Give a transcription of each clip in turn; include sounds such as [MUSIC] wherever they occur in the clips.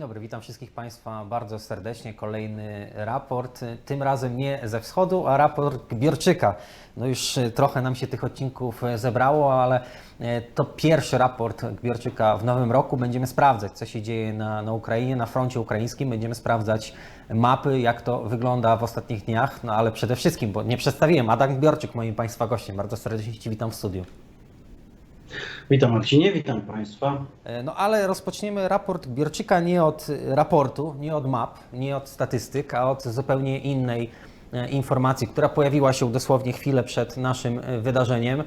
Dzień dobry, witam wszystkich Państwa bardzo serdecznie. Kolejny raport, tym razem nie ze wschodu, a raport Gbiorczyka. No już e, trochę nam się tych odcinków e, zebrało, ale e, to pierwszy raport Gbiorczyka w nowym roku. Będziemy sprawdzać, co się dzieje na, na Ukrainie, na froncie ukraińskim. Będziemy sprawdzać mapy, jak to wygląda w ostatnich dniach. No ale przede wszystkim, bo nie przedstawiłem, Adam Gbiorczyk, moim Państwa gościem. Bardzo serdecznie Cię witam w studiu. Witam Marcinie, witam Państwa. E, No ale rozpoczniemy raport Gbiorczyka nie od e, raportu, nie od map, nie od statystyk, a od zupełnie innej e, informacji, która pojawiła się dosłownie chwilę przed naszym wydarzeniem.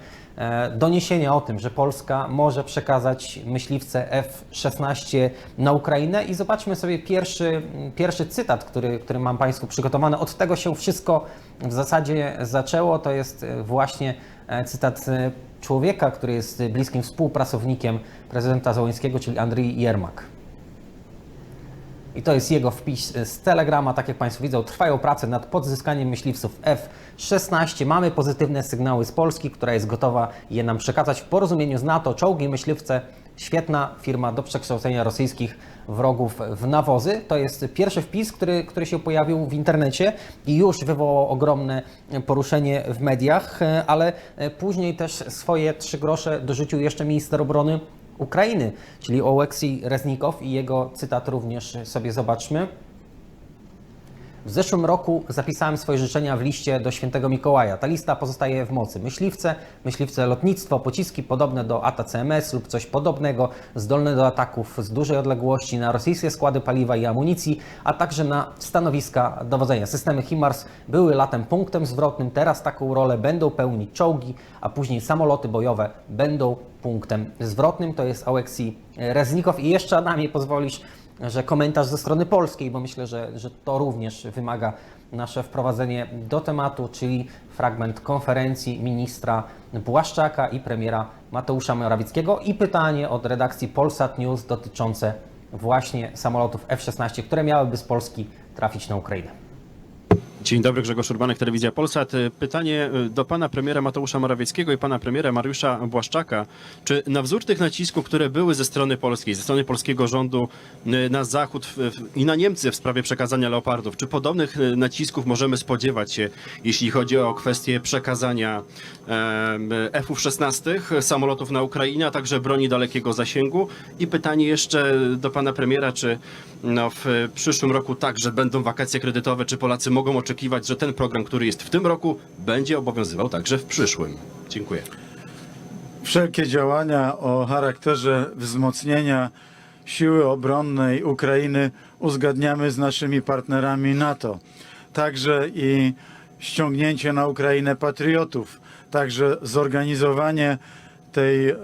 Doniesienia o tym, że Polska może przekazać myśliwce F-16 na Ukrainę i zobaczmy sobie pierwszy, pierwszy cytat, który, który mam Państwu przygotowany. Od tego się wszystko w zasadzie zaczęło. To jest właśnie cytat człowieka, który jest bliskim współpracownikiem prezydenta Załońskiego, czyli Andrii Jermak. I to jest jego wpis z Telegrama. Tak jak Państwo widzą, trwają prace nad podzyskaniem myśliwców F-16. Mamy pozytywne sygnały z Polski, która jest gotowa je nam przekazać w porozumieniu z NATO. Czołgi myśliwce, świetna firma do przekształcenia rosyjskich wrogów w nawozy. To jest pierwszy wpis, który, który się pojawił w internecie i już wywołał ogromne poruszenie w mediach, ale później też swoje trzy grosze dorzucił jeszcze minister obrony Ukrainy, czyli Oleksij Reznikow i jego cytat również sobie zobaczmy. W zeszłym roku zapisałem swoje życzenia w liście do świętego Mikołaja. Ta lista pozostaje w mocy. Myśliwce, myśliwce lotnictwo, pociski podobne do ATCMS lub coś podobnego, zdolne do ataków z dużej odległości na rosyjskie składy paliwa i amunicji, a także na stanowiska dowodzenia. Systemy HIMARS były latem punktem zwrotnym. Teraz taką rolę będą pełnić czołgi, a później samoloty bojowe będą punktem zwrotnym. To jest Oleksij Reznikow. I jeszcze Adamie pozwolisz, że komentarz ze strony polskiej, bo myślę, że, że to również wymaga nasze wprowadzenie do tematu, czyli fragment konferencji ministra Błaszczaka i premiera Mateusza Morawieckiego i pytanie od redakcji Polsat News dotyczące właśnie samolotów F-16, które miałyby z Polski trafić na Ukrainę. Dzień dobry, Grzegorz Urbanek, Telewizja Polsat. Pytanie y, do pana premiera Mateusza Morawieckiego i pana premiera Mariusza Błaszczaka. Czy na wzór tych nacisków, które były ze strony polskiej, ze strony polskiego rządu y, na Zachód i na Niemcy w sprawie przekazania leopardów, czy podobnych y, nacisków możemy spodziewać się, jeśli chodzi o kwestię przekazania em, F-16, samolotów na Ukrainę, a także broni dalekiego zasięgu? I pytanie jeszcze do pana premiera, czy no, w przyszłym roku także będą wakacje kredytowe, czy Polacy mogą oczekiwać, że ten program, który jest w tym roku, będzie obowiązywał także w przyszłym? Dziękuję. Wszelkie działania o charakterze wzmocnienia siły obronnej Ukrainy uzgadniamy z naszymi partnerami NATO. Także i ściągnięcie na Ukrainę patriotów, także zorganizowanie tej e,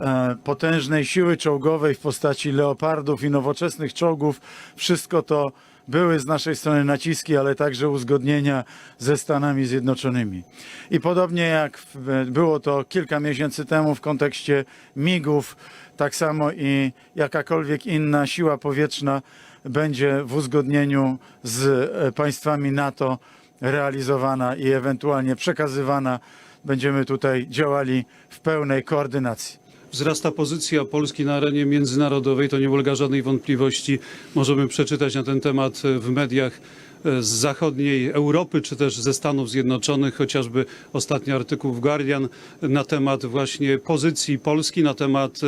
potężnej siły czołgowej w postaci leopardów i nowoczesnych czołgów. Wszystko to były z naszej strony naciski, ale także uzgodnienia ze Stanami Zjednoczonymi. I podobnie jak było to kilka miesięcy temu w kontekście migów, tak samo i jakakolwiek inna siła powietrzna będzie w uzgodnieniu z e, państwami NATO realizowana i ewentualnie przekazywana. Będziemy tutaj działali w pełnej koordynacji. Wzrasta pozycja Polski na arenie międzynarodowej, to nie ulega żadnej wątpliwości. Możemy przeczytać na ten temat w mediach e, z zachodniej Europy, czy też ze Stanów Zjednoczonych, chociażby ostatni artykuł w Guardian na temat właśnie pozycji Polski, na temat e,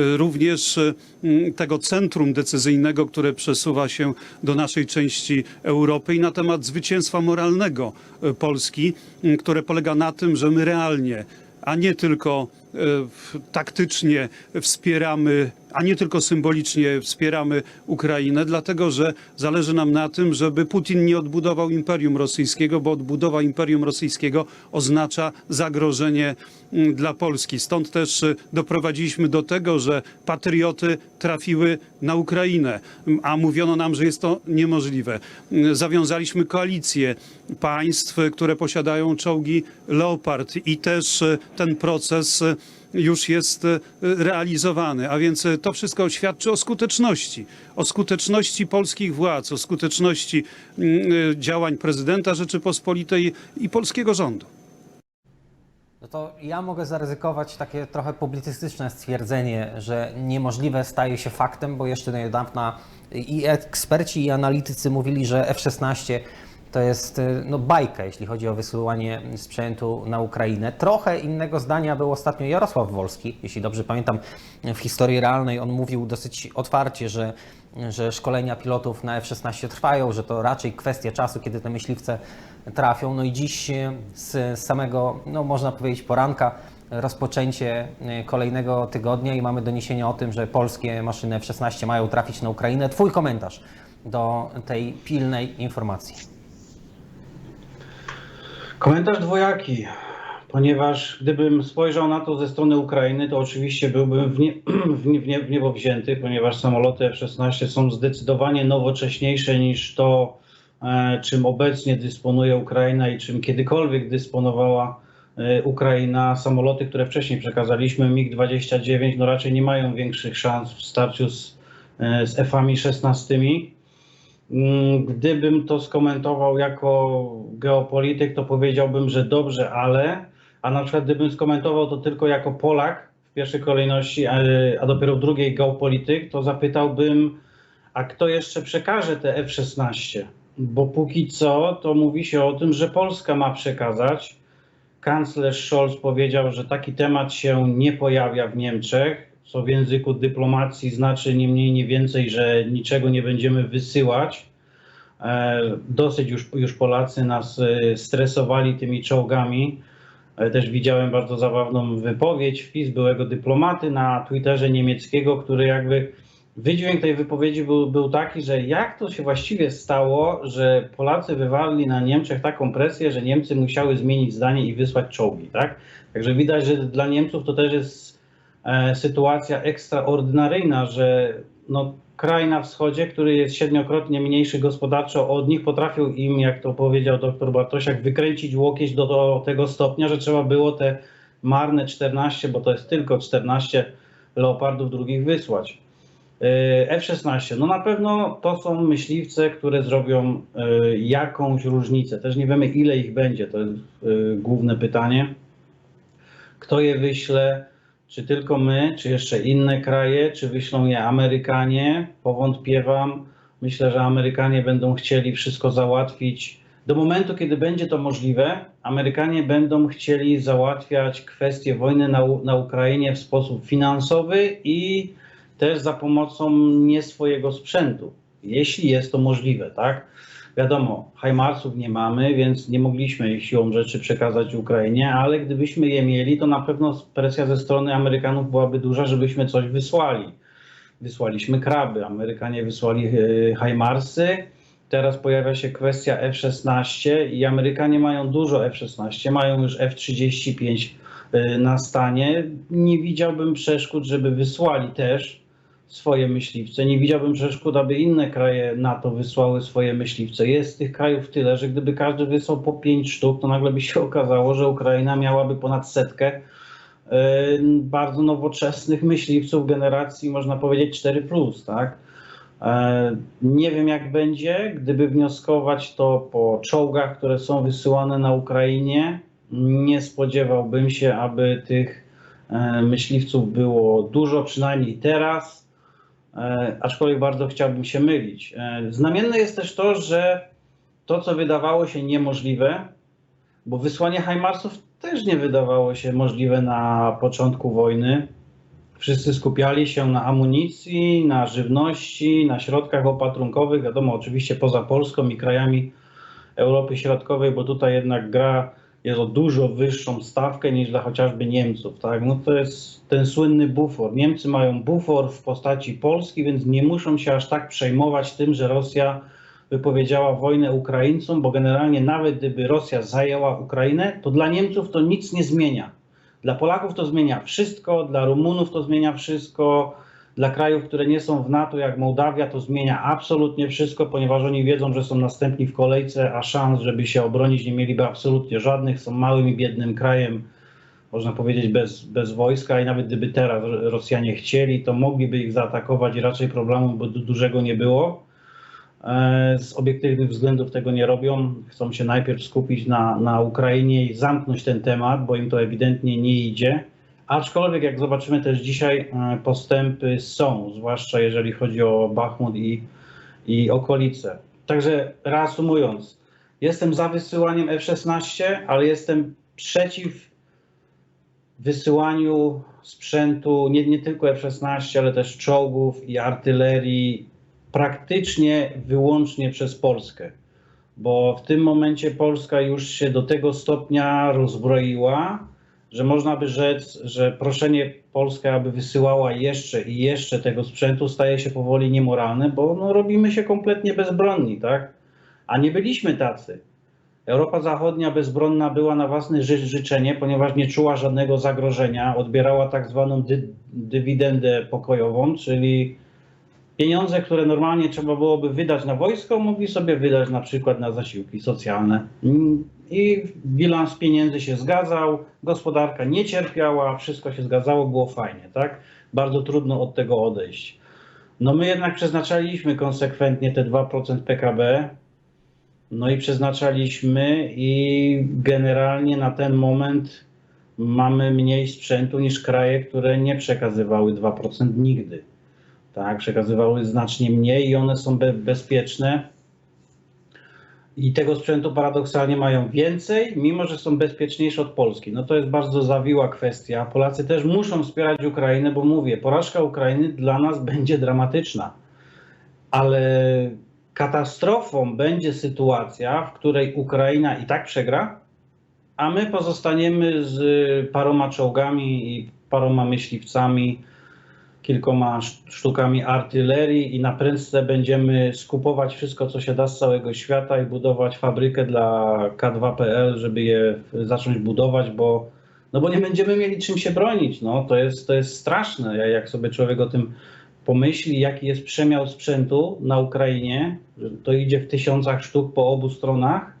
e, również tego centrum decyzyjnego, które przesuwa się do naszej części Europy i na temat zwycięstwa moralnego Polski, które polega na tym, że my realnie a nie tylko taktycznie wspieramy, a nie tylko symbolicznie wspieramy Ukrainę, dlatego że zależy nam na tym, żeby Putin nie odbudował Imperium Rosyjskiego, bo odbudowa Imperium Rosyjskiego oznacza zagrożenie mm, dla Polski. Stąd też e, doprowadziliśmy do tego, że patrioty trafiły na Ukrainę, a mówiono nam, że jest to niemożliwe. Mm, Zawiązaliśmy koalicję państw, które posiadają czołgi Leopard i też e, ten proces e, już jest e, realizowany, a więc e, to wszystko świadczy o skuteczności, o skuteczności polskich władz, o skuteczności mm, e, działań prezydenta Rzeczypospolitej i polskiego rządu. No to ja mogę zaryzykować takie trochę publicystyczne stwierdzenie, że niemożliwe staje się faktem, bo jeszcze niedawna i eksperci, i analitycy mówili, że F-16 to jest y, no, bajka, jeśli chodzi o wysyłanie sprzętu na Ukrainę. Trochę innego zdania był ostatnio Jarosław Wolski, jeśli dobrze pamiętam, w historii realnej on mówił dosyć otwarcie, że, że szkolenia pilotów na F-16 trwają, że to raczej kwestia czasu, kiedy te myśliwce trafią. No i dziś y, z samego, no można powiedzieć, poranka rozpoczęcie y, kolejnego tygodnia i mamy doniesienia o tym, że polskie maszyny F-16 mają trafić na Ukrainę. Twój komentarz do tej pilnej informacji. Komentarz dwojaki, ponieważ gdybym spojrzał na to ze strony Ukrainy, to oczywiście byłbym w, nie, [CLEARS THROAT] w, nie, w, nie, w niebo wzięty, ponieważ samoloty F-16 są zdecydowanie nowocześniejsze niż to, e, czym obecnie dysponuje Ukraina i czym kiedykolwiek dysponowała e, Ukraina. Samoloty, które wcześniej przekazaliśmy, MiG-29, no raczej nie mają większych szans w starciu z, e, z F-ami 16. Mm, Gdybym to skomentował jako geopolityk, to powiedziałbym, że dobrze, ale, a na przykład gdybym skomentował to tylko jako Polak w pierwszej kolejności, a, a dopiero w drugiej geopolityk, to zapytałbym, a kto jeszcze przekaże te F-16? Bo póki co to mówi się o tym, że Polska ma przekazać. Kanclerz Scholz powiedział, że taki temat się nie pojawia w Niemczech, co w języku dyplomacji znaczy nie mniej, nie więcej, że niczego nie będziemy wysyłać. E, Dosyć już, już Polacy nas e, stresowali tymi czołgami. E, Też widziałem bardzo zabawną wypowiedź, wpis byłego dyplomaty na Twitterze niemieckiego, który jakby wydźwięk tej wypowiedzi był, był taki, że jak to się właściwie stało, że Polacy wywalili na Niemczech taką presję, że Niemcy musiały zmienić zdanie i wysłać czołgi, tak? Także widać, że dla Niemców to też jest sytuacja ekstraordynaryjna, że no, kraj na wschodzie, który jest siedmiokrotnie mniejszy gospodarczo od nich, potrafił im, jak to powiedział dr Bartosiak, wykręcić łokieć do, do tego stopnia, że trzeba było te marne 14, bo to jest tylko 14 leopardów drugich wysłać. E, F-16, no na pewno to są myśliwce, które zrobią e, jakąś różnicę. Też nie wiemy, ile ich będzie, to jest e, główne pytanie. Kto je wyśle? Czy tylko my, czy jeszcze inne kraje, czy wyślą je Amerykanie? Powątpiewam. Myślę, że Amerykanie będą chcieli wszystko załatwić. Do momentu, kiedy będzie to możliwe, Amerykanie będą chcieli załatwiać kwestie wojny na, na Ukrainie w sposób finansowy i też za pomocą nie swojego sprzętu, jeśli jest to możliwe, tak? Wiadomo, Hajmarsów nie mamy, więc nie mogliśmy siłą rzeczy przekazać Ukrainie, ale gdybyśmy je mieli, to na pewno presja ze strony Amerykanów byłaby duża, żebyśmy coś wysłali. Wysłaliśmy kraby, Amerykanie wysłali e, Hajmarsy. Teraz pojawia się kwestia F-16 i Amerykanie mają dużo F-16, mają już F-35 e, na stanie. Nie widziałbym przeszkód, żeby wysłali też swoje myśliwce. Nie widziałbym przeszkód, aby inne kraje NATO wysłały swoje myśliwce. Jest tych krajów tyle, że gdyby każdy wysłał po pięć sztuk, to nagle by się [LAUGHS] okazało, że Ukraina miałaby ponad setkę e, bardzo nowoczesnych myśliwców generacji, można powiedzieć 4, tak? E, Nie wiem, jak będzie. Gdyby wnioskować to po czołgach, które są wysyłane na Ukrainie, nie spodziewałbym się, aby tych e, myśliwców było dużo, przynajmniej teraz. E, aczkolwiek bardzo chciałbym się mylić. E, znamienne jest też to, że to, co wydawało się niemożliwe, bo wysłanie Hajmarsów też nie wydawało się możliwe na początku wojny. Wszyscy skupiali się na amunicji, na żywności, na środkach opatrunkowych, wiadomo, oczywiście poza Polską i krajami Europy Środkowej, bo tutaj jednak gra jest o dużo wyższą stawkę niż dla chociażby Niemców. Tak? No to jest ten słynny bufor. Niemcy mają bufor w postaci Polski, więc nie muszą się aż tak przejmować tym, że Rosja wypowiedziała wojnę Ukraińcom, bo generalnie nawet gdyby Rosja zajęła Ukrainę, to dla Niemców to nic nie zmienia. Dla Polaków to zmienia wszystko, dla Rumunów to zmienia wszystko, dla krajów, które nie są w NATO, jak Mołdawia, to zmienia absolutnie wszystko, ponieważ oni wiedzą, że są następni w kolejce, a szans, żeby się obronić, nie mieliby absolutnie żadnych. Są małym i biednym krajem, można powiedzieć, bez, bez wojska, i nawet gdyby teraz Rosjanie chcieli, to mogliby ich zaatakować i raczej problemu by du- dużego nie było. E, Z obiektywnych względów tego nie robią. Chcą się najpierw skupić na, na Ukrainie i zamknąć ten temat, bo im to ewidentnie nie idzie. Aczkolwiek, jak zobaczymy też dzisiaj, e, postępy są, zwłaszcza jeżeli chodzi o Bachmut i, i okolice. Także reasumując, jestem za wysyłaniem F-16, ale jestem przeciw wysyłaniu sprzętu, nie, nie tylko F-16, ale też czołgów i artylerii praktycznie wyłącznie przez Polskę. Bo w tym momencie Polska już się do tego stopnia rozbroiła, że można by rzec, że proszenie Polskę, aby wysyłała jeszcze i jeszcze tego sprzętu, staje się powoli niemoralne, bo no, robimy się kompletnie bezbronni, tak? A nie byliśmy tacy. Europa Zachodnia bezbronna była na własne ży życzenie, ponieważ nie czuła żadnego zagrożenia, odbierała tak zwaną dy dywidendę pokojową, czyli pieniądze, które normalnie trzeba byłoby wydać na wojsko, mogli sobie wydać na przykład na zasiłki socjalne. I bilans pieniędzy się zgadzał, gospodarka nie cierpiała, wszystko się zgadzało, było fajnie, tak? Bardzo trudno od tego odejść. No my jednak przeznaczaliśmy konsekwentnie te 2% PKB, no i przeznaczaliśmy i generalnie na ten moment mamy mniej sprzętu niż kraje, które nie przekazywały 2% nigdy. Tak, przekazywały znacznie mniej i one są be bezpieczne. I tego sprzętu paradoksalnie mają więcej, mimo że są bezpieczniejsze od Polski. No to jest bardzo zawiła kwestia. Polacy też muszą wspierać Ukrainę, bo mówię, porażka Ukrainy dla nas będzie dramatyczna. Ale katastrofą będzie sytuacja, w której Ukraina i tak przegra, a my pozostaniemy z paroma czołgami i paroma myśliwcami, kilkoma sz- sztukami artylerii i na prędce będziemy skupować wszystko, co się da z całego świata i budować fabrykę dla K2PL, żeby je zacząć budować, bo, no bo nie będziemy mieli czym się bronić. No, to, jest, to jest straszne, Ja- jak sobie człowiek o tym pomyśli, jaki jest przemiał sprzętu na Ukrainie, to idzie w tysiącach sztuk po obu stronach,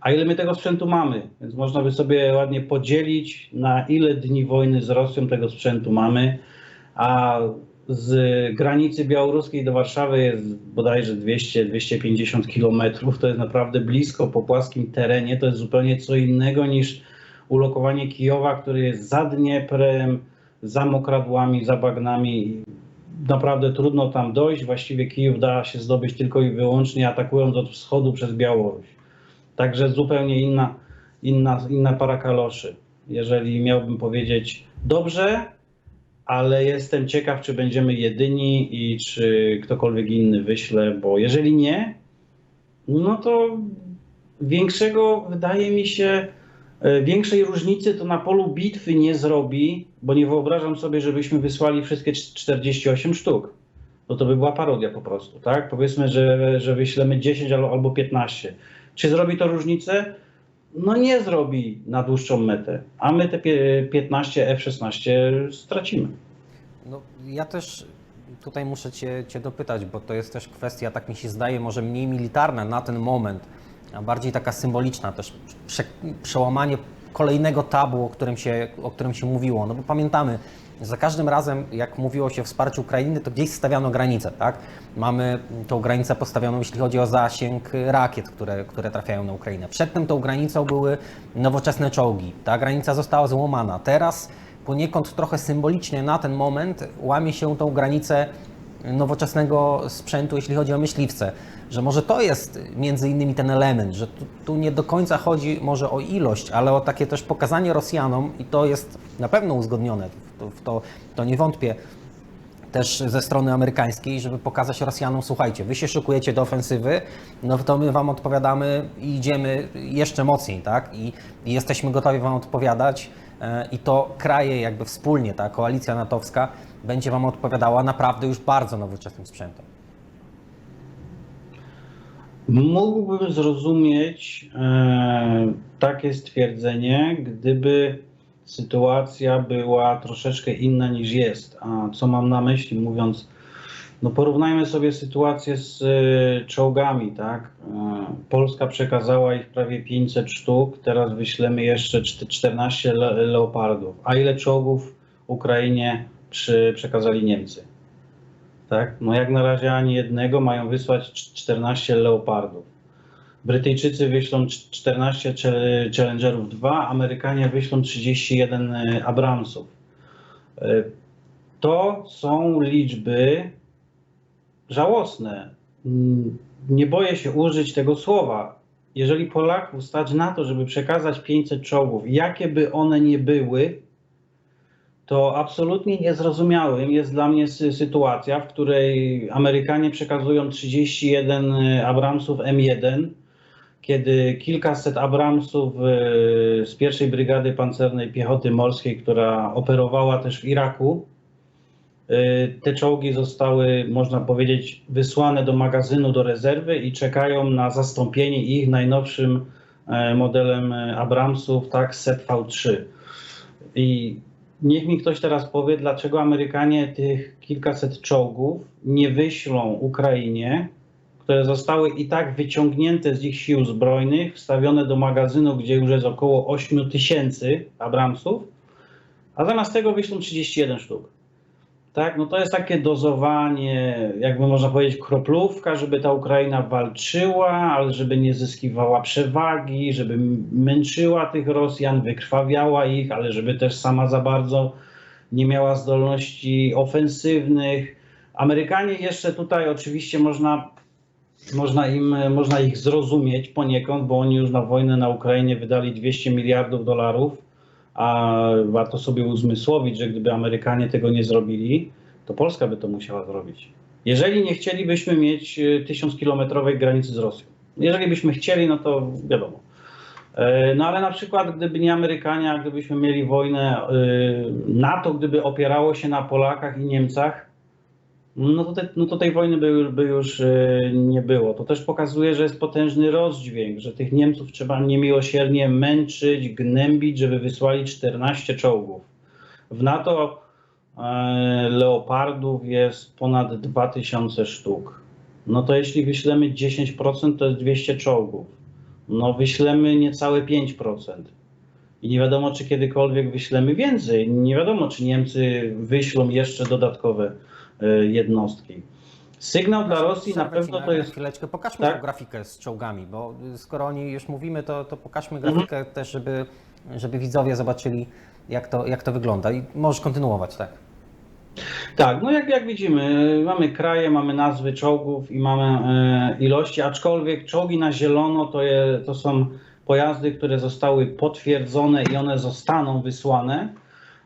a ile my tego sprzętu mamy? Więc można by sobie ładnie podzielić, na ile dni wojny z Rosją tego sprzętu mamy, a z granicy białoruskiej do Warszawy jest bodajże 200-250 kilometrów. To jest naprawdę blisko po płaskim terenie. To jest zupełnie co innego niż ulokowanie Kijowa, który jest za Dnieprem, za mokradłami, za bagnami. Naprawdę trudno tam dojść. Właściwie Kijów da się zdobyć tylko i wyłącznie atakując od wschodu przez Białoruś. Także zupełnie inna, inna, inna para kaloszy. Jeżeli miałbym powiedzieć dobrze, ale jestem ciekaw, czy będziemy jedyni i czy ktokolwiek inny wyśle, bo jeżeli nie, no to większego, wydaje mi się, e, większej różnicy to na polu bitwy nie zrobi, bo nie wyobrażam sobie, żebyśmy wysłali wszystkie cz- 48 sztuk. No to by była parodia po prostu, tak? Powiedzmy, że, że wyślemy 10 albo, albo 15. Czy zrobi to różnicę? No nie zrobi na dłuższą metę, a my te pie- 15 F-16 stracimy. No, ja też tutaj muszę cię, cię dopytać, bo to jest też kwestia, tak mi się zdaje, może mniej militarna na ten moment, a bardziej taka symboliczna też, prze, przełamanie kolejnego tabu, o którym, się, o którym się mówiło. No bo pamiętamy, za każdym razem, jak mówiło się o wsparciu Ukrainy, to gdzieś stawiano granicę, tak? Mamy tą granicę postawioną, jeśli chodzi o zasięg rakiet, które, które trafiają na Ukrainę. Przedtem tą granicą były nowoczesne czołgi. Ta granica została złamana. Teraz poniekąd trochę symbolicznie na ten moment łamie się tą granicę nowoczesnego sprzętu, jeśli chodzi o myśliwce. Że może to jest między innymi ten element, że tu, tu nie do końca chodzi może o ilość, ale o takie też pokazanie Rosjanom, i to jest na pewno uzgodnione, to, w to, to nie wątpię, też ze strony amerykańskiej, żeby pokazać Rosjanom, słuchajcie, wy się szykujecie do ofensywy, no to my wam odpowiadamy i idziemy jeszcze mocniej, tak? I, i jesteśmy gotowi wam odpowiadać e, i to kraje jakby wspólnie, ta koalicja natowska będzie wam odpowiadała naprawdę już bardzo nowoczesnym sprzętem. Mógłbym zrozumieć e, takie stwierdzenie, gdyby sytuacja była troszeczkę inna niż jest. A co mam na myśli, mówiąc, no porównajmy sobie sytuację z e, czołgami, tak? E, Polska przekazała ich prawie 500 sztuk, teraz wyślemy jeszcze czte- 14 le leopardów. A ile czołgów Ukrainie przy, przekazali Niemcy? tak? No jak na razie ani jednego, mają wysłać cz- 14 Leopardów. Brytyjczycy wyślą cz- 14 cze- Challengerów 2, Amerykanie wyślą 31 e, Abramsów. E, To są liczby żałosne. Nie boję się użyć tego słowa. Jeżeli Polaków stać na to, żeby przekazać 500 czołgów, jakie by one nie były, to absolutnie niezrozumiałym jest dla mnie sy- sytuacja, w której Amerykanie przekazują 31 Abramsów M1, kiedy kilkaset Abramsów e, z pierwszej brygady pancernej piechoty morskiej, która operowała też w Iraku, e, te czołgi zostały, można powiedzieć, wysłane do magazynu, do rezerwy i czekają na zastąpienie ich najnowszym e, modelem e, Abramsów, tak, SET V3. I niech mi ktoś teraz powie, dlaczego Amerykanie tych kilkaset czołgów nie wyślą Ukrainie, które zostały i tak wyciągnięte z ich sił zbrojnych, wstawione do magazynu, gdzie już jest około 8 tysięcy Abramsów, a zamiast tego wyślą 31 sztuk. Tak, no to jest takie dozowanie, jakby można powiedzieć, kroplówka, żeby ta Ukraina walczyła, ale żeby nie zyskiwała przewagi, żeby męczyła tych Rosjan, wykrwawiała ich, ale żeby też sama za bardzo nie miała zdolności ofensywnych. Amerykanie jeszcze tutaj oczywiście można, można, im, można ich zrozumieć poniekąd, bo oni już na wojnę na Ukrainie wydali 200 miliardów dolarów a warto sobie uzmysłowić, że gdyby Amerykanie tego nie zrobili, to Polska by to musiała zrobić. Jeżeli nie chcielibyśmy mieć y, tysiąckilometrowej granicy z Rosją. Jeżeli byśmy chcieli, no to wiadomo. E, No ale na przykład gdyby nie Amerykanie, gdybyśmy mieli wojnę NATO, gdyby opierało się na Polakach i Niemcach, no to, te, no to tej wojny by, by już y, nie było. To też pokazuje, że jest potężny rozdźwięk, że tych Niemców trzeba niemiłosiernie męczyć, gnębić, żeby wysłali 14 czołgów. W NATO e, leopardów jest ponad 2000 sztuk. No to jeśli wyślemy 10%, to jest 200 czołgów. No wyślemy niecałe 5%. I nie wiadomo, czy kiedykolwiek wyślemy więcej. Nie wiadomo, czy Niemcy wyślą jeszcze dodatkowe jednostki. Sygnał dla Rosji na pewno to jest. Chwileczkę, pokażmy Tak? tą grafikę z czołgami, bo skoro o niej już mówimy, to, to pokażmy grafikę też, żeby, żeby widzowie zobaczyli, jak to, jak to wygląda. I możesz kontynuować, tak? Tak, no jak, jak widzimy, mamy kraje, mamy nazwy czołgów i mamy e, ilości, aczkolwiek czołgi na zielono to, je, to są pojazdy, które zostały potwierdzone i one zostaną wysłane.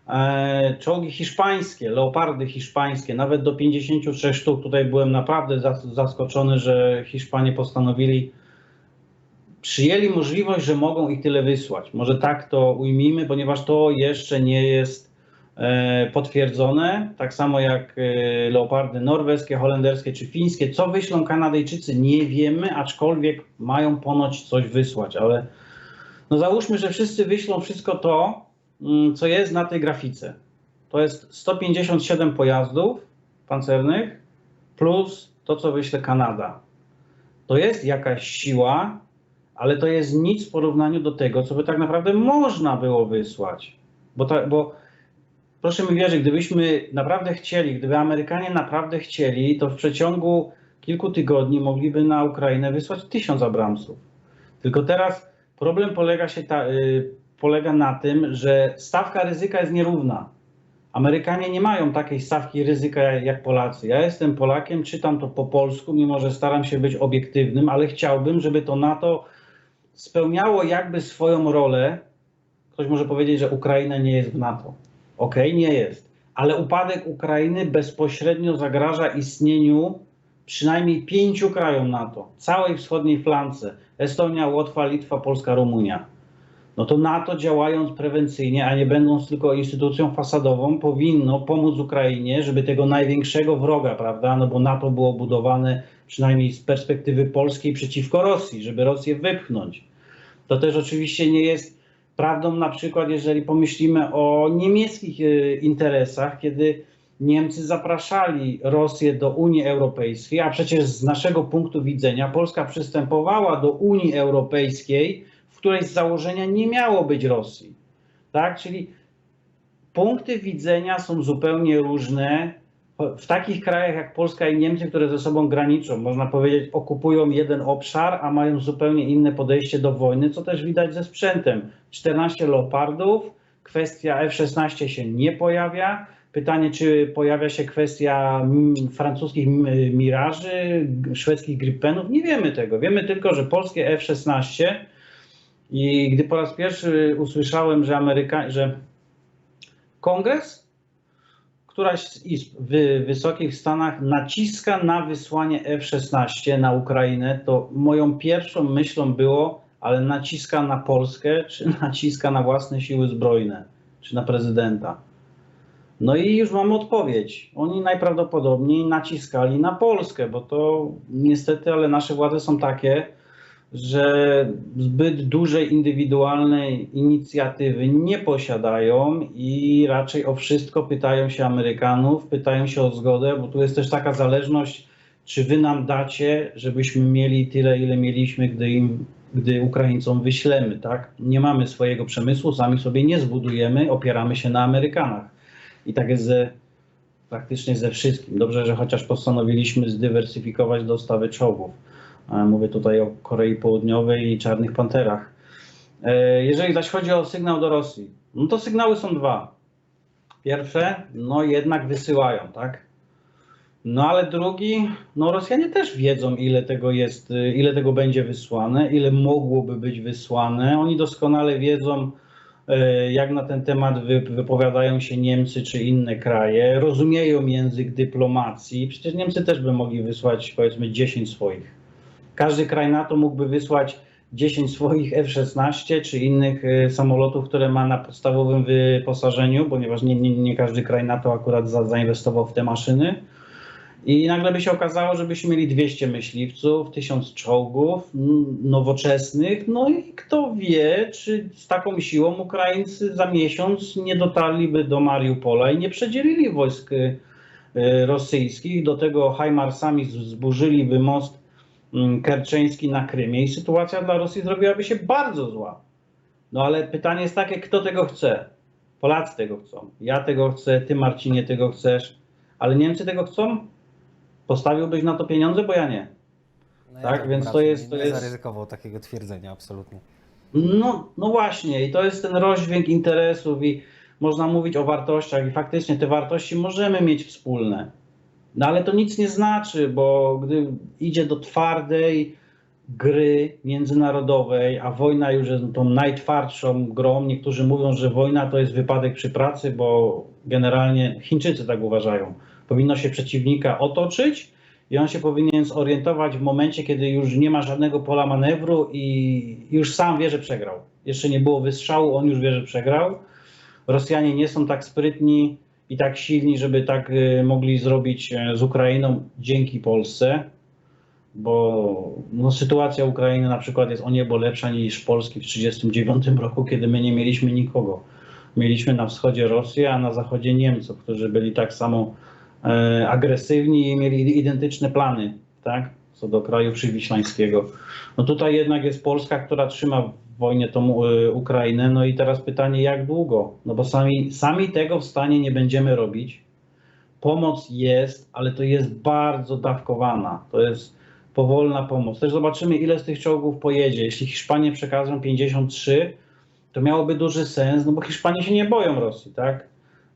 E, czołgi hiszpańskie, leopardy hiszpańskie, nawet do 53 sztuk. Tutaj byłem naprawdę zas- zaskoczony, że Hiszpanie postanowili, przyjęli możliwość, że mogą ich tyle wysłać. Może tak to ujmijmy, ponieważ to jeszcze nie jest e, potwierdzone, tak samo jak e, leopardy norweskie, holenderskie czy fińskie. Co wyślą Kanadyjczycy, nie wiemy, aczkolwiek mają ponoć coś wysłać, ale no załóżmy, że wszyscy wyślą wszystko to, co jest na tej grafice. To jest 157 pojazdów pancernych plus to, co wyśle Kanada. To jest jakaś siła, ale to jest nic w porównaniu do tego, co by tak naprawdę można było wysłać. Bo, ta, bo proszę mi wierzyć, gdybyśmy naprawdę chcieli, gdyby Amerykanie naprawdę chcieli, to w przeciągu kilku tygodni mogliby na Ukrainę wysłać tysiąc Abramsów. Tylko teraz problem polega, się ta, y, polega na tym, że stawka ryzyka jest nierówna. Amerykanie nie mają takiej stawki ryzyka jak Polacy. Ja jestem Polakiem, czytam to po polsku, mimo że staram się być obiektywnym, ale chciałbym, żeby to NATO spełniało jakby swoją rolę. Ktoś może powiedzieć, że Ukraina nie jest w NATO. Okej, nie jest. Ale upadek Ukrainy bezpośrednio zagraża istnieniu przynajmniej pięciu krajom NATO, całej wschodniej flance Estonia, Łotwa, Litwa, Polska, Rumunia. No to NATO działając prewencyjnie, a nie będąc tylko instytucją fasadową, powinno pomóc Ukrainie, żeby tego największego wroga, prawda? No bo NATO było budowane przynajmniej z perspektywy polskiej przeciwko Rosji, żeby Rosję wypchnąć. To też oczywiście nie jest prawdą na przykład, jeżeli pomyślimy o niemieckich e, interesach, kiedy Niemcy zapraszali Rosję do Unii Europejskiej, a przecież z naszego punktu widzenia Polska przystępowała do Unii Europejskiej, której z założenia nie miało być Rosji. Tak? Czyli punkty widzenia są zupełnie różne w takich krajach jak Polska i Niemcy, które ze sobą graniczą, można powiedzieć, okupują jeden obszar, a mają zupełnie inne podejście do wojny, co też widać ze sprzętem. 14 Leopardów, kwestia F-16 się nie pojawia. Pytanie, czy pojawia się kwestia mm, francuskich mm, Miraży, szwedzkich Gripenów? Nie wiemy tego. Wiemy tylko, że polskie F-16 i gdy po raz pierwszy usłyszałem, że Ameryka, że Kongres, któraś z izb w wysokich Stanach naciska na wysłanie F-16 na Ukrainę, to moją pierwszą myślą było, ale naciska na Polskę, czy [LAUGHS] naciska na własne siły zbrojne, czy na prezydenta. No i już mamy odpowiedź. Oni najprawdopodobniej naciskali na Polskę, bo to niestety, ale nasze władze są takie, że zbyt dużej indywidualnej inicjatywy nie posiadają i raczej o wszystko pytają się Amerykanów, pytają się o zgodę, bo tu jest też taka zależność, czy wy nam dacie, żebyśmy mieli tyle, ile mieliśmy, gdy, im, gdy Ukraińcom wyślemy, tak? Nie mamy swojego przemysłu, sami sobie nie zbudujemy, opieramy się na Amerykanach. I tak jest ze, praktycznie ze wszystkim. Dobrze, że chociaż postanowiliśmy zdywersyfikować dostawy czołgów. Mówię tutaj o Korei Południowej i Czarnych Panterach. E, Jeżeli zaś chodzi o sygnał do Rosji, no to sygnały są dwa. Pierwsze, no jednak wysyłają, tak? No ale drugi, no Rosjanie też wiedzą, ile tego jest, y, ile tego będzie wysłane, ile mogłoby być wysłane. Oni doskonale wiedzą, e, jak na ten temat wy- wypowiadają się Niemcy czy inne kraje. Rozumieją język dyplomacji. Przecież Niemcy też by mogli wysłać powiedzmy 10 swoich. Każdy kraj NATO mógłby wysłać 10 swoich F-16 czy innych e, samolotów, które ma na podstawowym wyposażeniu, ponieważ nie, nie, nie każdy kraj NATO akurat za, zainwestował w te maszyny. I nagle by się okazało, żebyśmy mieli 200 myśliwców, 1000 czołgów nowoczesnych. No i kto wie, czy z taką siłą Ukraińcy za miesiąc nie dotarliby do Mariupola i nie przedzielili wojsk y, y, rosyjskich. Do tego Hajmarsami zburzyliby most kerczeński na Krymie i sytuacja dla Rosji zrobiłaby się bardzo zła. No ale pytanie jest takie, kto tego chce? Polacy tego chcą. Ja tego chcę, ty Marcinie tego chcesz, ale Niemcy tego chcą? Postawiłbyś na to pieniądze, bo ja nie. No Tak, bym więc to jest- to nie jest- zaryzykował takiego twierdzenia, absolutnie. No, no właśnie, i to jest ten rozdźwięk interesów, i można mówić o wartościach, i faktycznie te wartości możemy mieć wspólne. No ale to nic nie znaczy, bo gdy idzie do twardej gry międzynarodowej, a wojna już jest tą najtwardszą grą, niektórzy mówią, że wojna to jest wypadek przy pracy, bo generalnie Chińczycy tak uważają. Powinno się przeciwnika otoczyć i on się powinien zorientować w momencie, kiedy już nie ma żadnego pola manewru i już sam wie, że przegrał. Jeszcze nie było wystrzału, on już wie, że przegrał. Rosjanie nie są tak sprytni i tak silni, żeby tak y, mogli zrobić e, z Ukrainą dzięki Polsce, bo no, sytuacja Ukrainy na przykład jest o niebo lepsza niż Polski w 1939 roku, kiedy my nie mieliśmy nikogo. Mieliśmy na wschodzie Rosję, a na zachodzie Niemców, którzy byli tak samo e, agresywni i mieli identyczne plany, tak, co do kraju przywiślańskiego. No tutaj jednak jest Polska, która trzyma wojnie tą e, Ukrainę, no i teraz pytanie, jak długo? No bo sami, sami tego w stanie nie będziemy robić. Pomoc jest, ale to jest bardzo dawkowana. To jest powolna pomoc. Też zobaczymy, ile z tych czołgów pojedzie. Jeśli Hiszpanie przekażą 53, to miałoby duży sens, no bo Hiszpanie się nie boją Rosji, tak?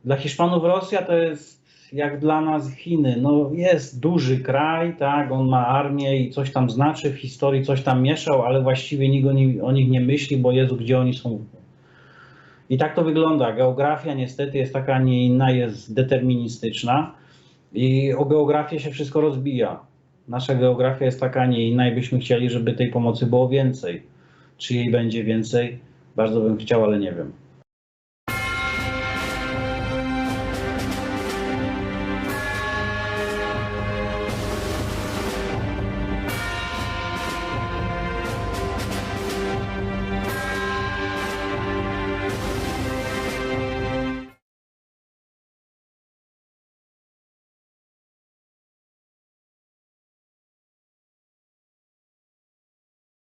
Dla Hiszpanów Rosja to jest jak dla nas Chiny. No jest duży kraj, tak, on ma armię i coś tam znaczy w historii, coś tam mieszał, ale właściwie nikt o, o nich nie myśli, bo Jezu, gdzie oni są? I tak to wygląda. Geografia niestety jest taka, nie inna, jest deterministyczna i o geografię się wszystko rozbija. Nasza geografia jest taka, nie inna i byśmy chcieli, żeby tej pomocy było więcej. Czy jej będzie więcej? Bardzo bym chciał, ale nie wiem.